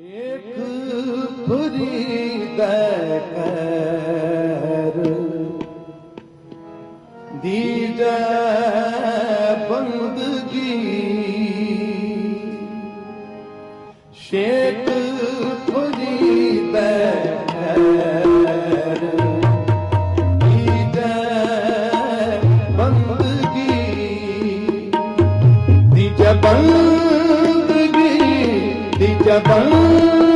ਸ਼ੇਖ ਫਰੀਦ ਕਰ ਦੀਜੈ ਬੰਦਗੀ ਸ਼ੇਖ जपा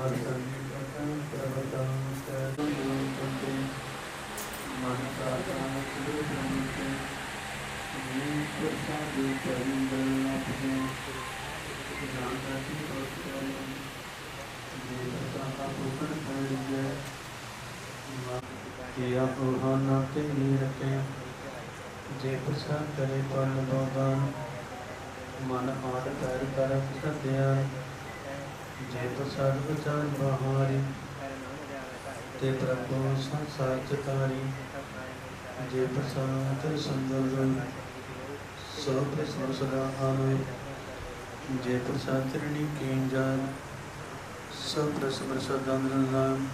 जे प्रसाद करे पर मन आठ कर पर ਜੇ ਪ੍ਰਸਾਦ ਵਿਚਾਰ ਬਹਾਰੀ ਤੇ ਪ੍ਰਭੂ ਸੰਸਾਰ ਚਤਾਰੀ। ਜੇ ਪ੍ਰਸਾਦ ਸੰਦਰ ਸੋ ਪ੍ਰਸਨ ਸਦਾ ਆਵੇ ਜੇ ਪ੍ਰਸਾਦ ਤਰਣੀ ਕੀਨ ਜਾਨ, ਸੋ ਪ੍ਰਸਨ ਸਦਾਨ ਨਾਮ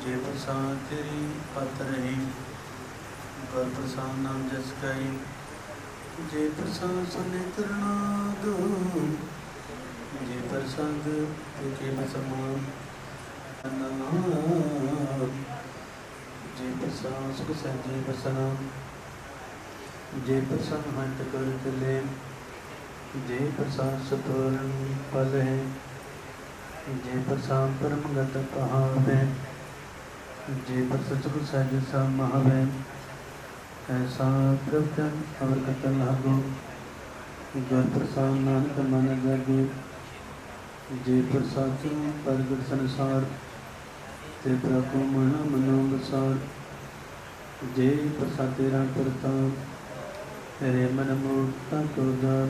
ਜੇ ਪ੍ਰਸਾਦ ਤੇਰੀ ਪਤ ਰਹੀ ਗੁਰ ਪ੍ਰਸਾਦ ਨਾਮ ਜਸ ਗਈ। ਜੇ ਪ੍ਰਸਾਦ ਸੁਨੇ ਕਰਨਾ ਦੋ ਜੇ ਪ੍ਰਸਾਦ ਤੁਕੇ ਜੇ ਪ੍ਰਸਾਦ, ਸੁਖ ਸੰਜੇ ਬਸਨਾ ਜੇ ਪ੍ਰਸਾਦ ਹੰਟ ਕਰ ਚਲੇ, ਜੇ ਪ੍ਰਸਾਦ ਸਤਵਰਨ ਫਲ ਹੈ। ਜੇ ਪ੍ਰਸਾਦ ਪਰਮ ਗਤ ਕਹਾਵੇ ਜੇ ਪਰ ਸਤਿਗੁਰ ਸਾਹਿਬ ਸਾ ਐਸਾ ਪ੍ਰਵਚਨ ਅਵਰ ਕਤਨ ਲਾਗੋ। ਗੁਰ ਪ੍ਰਸਾਦ ਨਾਨਕ ਮਨ ਜਾਗੇ ਜੇ ਪ੍ਰਸਾਦ ਪ੍ਰਗਟ ਸੰਸਾਰ, ਤੇ ਪ੍ਰਭੂ ਮਨ ਮਨੋ ਵਸਾਰ ਜੇ ਪ੍ਰਸਾਦ ਤੇਰਾ ਕਰਤਾ ਤੇਰੇ ਮਨ ਮੂਰਤਾ ਤੋਦਾ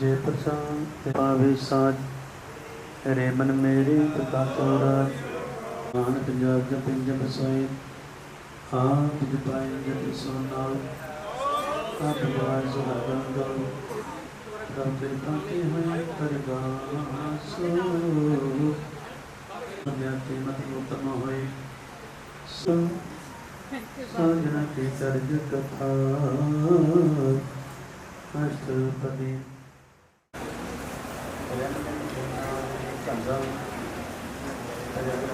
ਜੇ ਪ੍ਰਸਾਦ, ਤੇ ਪਾਵੇ ਸਾਜ, ਤੇਰੇ ਮਨ ਮੇਰੀ ਪ੍ਰਤਾ ਤੋਰਾ ਮਾਨ ਪੰਜਾਬ ਦੇ ਪਿੰਜ ਬਸਾਏ ਹਾਂ ਤੁਝ ਪਾਏ ਜਦ ਸੋਨਾ ਆਪ ਬਾਜ ਸੁਹਾਗਣ ਗੋ ਰਬ ਕਾਟੇ ਹੋਏ ਪਰਗਾਸੋ। ਬੰਦਿਆਂ ਤੇ ਮਤੀ ਉਤਮ ਹੋਏ। ਸੋ ਸਾਜਣਾ ਤੇ ਸਰਜ ਕਥਾ। ਅਸ਼ਟਪਦੀ ਕੰਜ਼ਾ ਅਜਾ